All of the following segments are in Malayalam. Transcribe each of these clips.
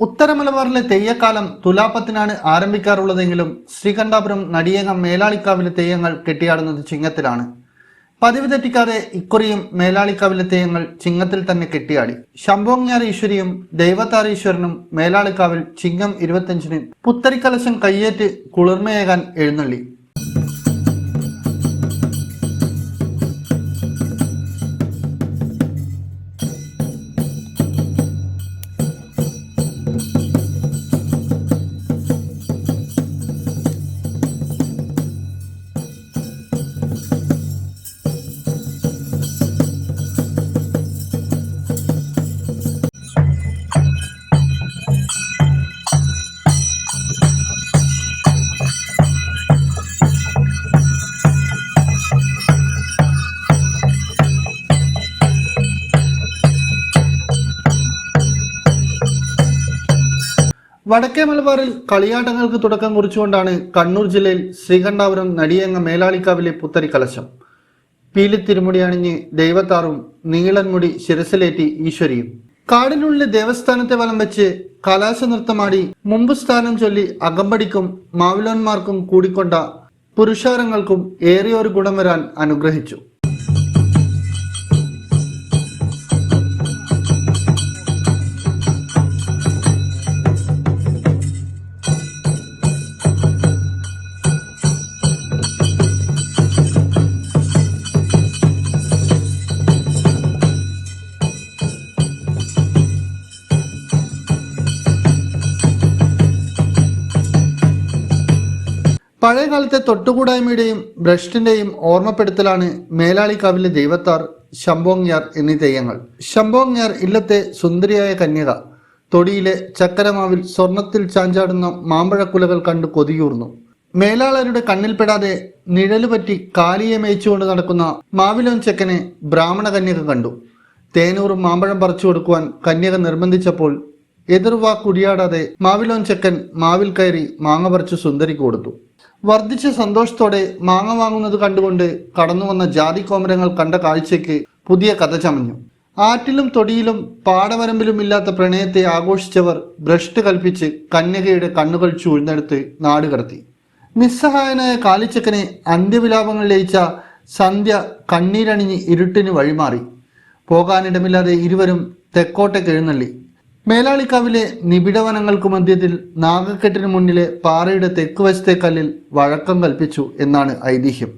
ഉത്തര മലബാറിലെ തെയ്യക്കാലം തുലാപ്പത്തിനാണ് ആരംഭിക്കാറുള്ളതെങ്കിലും ശ്രീകണ്ഠാപുരം നടിയകം മേലാളിക്കാവിലെ തെയ്യങ്ങൾ കെട്ടിയാടുന്നത് ചിങ്ങത്തിലാണ്. പതിവ് തെറ്റിക്കാതെ ഇക്കുറിയും മേലാളിക്കാവിലെ തെയ്യങ്ങൾ ചിങ്ങത്തിൽ തന്നെ കെട്ടിയാടി. ശംഭോങ്യാർ ഈശ്വരിയും മേലാളിക്കാവിൽ ചിങ്ങം ഇരുപത്തഞ്ചിന് പുത്തരിക്കലശം കയ്യേറ്റ് കുളിർമയേകാൻ എഴുന്നള്ളി. വടക്കേ മലബാറിൽ കളിയാട്ടങ്ങൾക്ക് തുടക്കം കുറിച്ചുകൊണ്ടാണ് കണ്ണൂർ ജില്ലയിൽ ശ്രീകണ്ഠാപുരം നടിയങ്ങ മേലാളിക്കാവിലെ പുത്തരി കലശം. പീലി തിരുമുടി അണിഞ്ഞ് ദൈവത്താറും നീളൻമുടി ശിരസിലേറ്റി ഈശ്വരിയും. കാടിനുള്ളിലെ ദേവസ്ഥാനത്തെ വലം വെച്ച് കലാശ നൃത്തമാടി മുമ്പ് സ്ഥാനം ചൊല്ലി അകമ്പടിക്കും മാവിലോന്മാർക്കും കൂടിക്കൊണ്ട പുരുഷാരങ്ങൾക്കും ഏറിയൊരു ഗുണം വരാൻ അനുഗ്രഹിച്ചു. പഴയ കാലത്തെ തൊട്ടുകൂടായ്മയുടെയും ഭ്രഷ്ടിന്റെയും ഓർമ്മപ്പെടുത്തലാണ് മേലാളിക്കാവിലെ ദൈവത്താർ ശംഭോങ്യാർ എന്നീ തെയ്യങ്ങൾ. ശംഭോങ്യാർ ഇല്ലത്തെ സുന്ദരിയായ കന്യക. തൊടിയിലെ ചക്കരമാവിൽ സ്വർണത്തിൽ ചാഞ്ചാടുന്ന മാമ്പഴക്കുലകൾ കണ്ട് കൊതിയൂർന്നു. മേലാളരുടെ കണ്ണിൽപ്പെടാതെ നിഴലുപറ്റി കാലിയെ മേയിച്ചുകൊണ്ട് നടക്കുന്ന മാവിലോൻ ചെക്കനെ ബ്രാഹ്മണ കന്യക കണ്ടു. തേനൂറും മാമ്പഴം പറിച്ചു കൊടുക്കുവാൻ കന്യക നിർബന്ധിച്ചപ്പോൾ എതിർവാക്കുടിയാടാതെ മാവിലോൻ ചെക്കൻ മാവിൽ കയറി മാങ്ങ പറിച്ചു സുന്ദരിക്ക് കൊടുത്തു. വർദ്ധിച്ച സന്തോഷത്തോടെ മാങ്ങ വാങ്ങുന്നത് കണ്ടുകൊണ്ട് കടന്നു വന്ന ജാതി കോമരങ്ങൾ കണ്ട കാഴ്ചയ്ക്ക് പുതിയ കഥ ചമഞ്ഞു. ആറ്റിലും തൊടിയിലും പാടവരമ്പിലും ഇല്ലാത്ത പ്രണയത്തെ ആഘോഷിച്ചവർ ഭ്രഷ്ട് കൽപ്പിച്ച് കന്യകയുടെ കണ്ണുകൾ ചൂഴ്ന്നെടുത്ത് നാട് കടത്തി. നിസ്സഹായനായ കാലിച്ചക്കനെ അന്ത്യവിലാപങ്ങൾ ലയിച്ച സന്ധ്യ കണ്ണീരണിഞ്ഞ് ഇരുട്ടിന് വഴിമാറി. പോകാനിടമില്ലാതെ ഇരുവരും തെക്കോട്ടേക്ക് എഴുന്നള്ളി. മേലാളിക്കാവിലെ നിബിഡവനങ്ങൾക്കു മധ്യത്തിൽ നാഗക്കെട്ടിന് മുന്നിലെ പാറയുടെ തെക്കുവശത്തെ കല്ലിൽ വഴക്കം കൽപ്പിച്ചു എന്നാണ് ഐതിഹ്യം.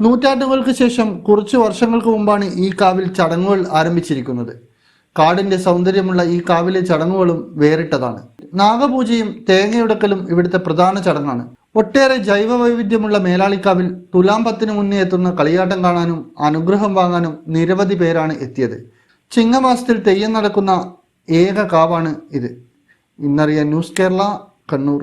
നൂറ്റാണ്ടുകൾക്ക് ശേഷം കുറച്ച് വർഷങ്ങൾക്ക് മുമ്പാണ് ഈ കാവിൽ ചടങ്ങുകൾ ആരംഭിച്ചിരിക്കുന്നത്. കാടിന്റെ സൗന്ദര്യമുള്ള ഈ കാവിലെ ചടങ്ങുകളും വേറിട്ടതാണ്. നാഗപൂജയും തേങ്ങയുടക്കലും ഇവിടുത്തെ പ്രധാന ചടങ്ങാണ്. ഒട്ടേറെ ജൈവ വൈവിധ്യമുള്ള മേലാളിക്കാവിൽ തുലാം പത്തിന് മുന്നേ എത്തുന്ന കളിയാട്ടം കാണാനും അനുഗ്രഹം വാങ്ങാനും നിരവധി പേരാണ് എത്തിയത്. ചിങ്ങമാസത്തിൽ തെയ്യം നടക്കുന്ന ഏക കാവാണ് ഇത്. ഇന്നറിയ ന്യൂസ് കേരള കണ്ണൂർ.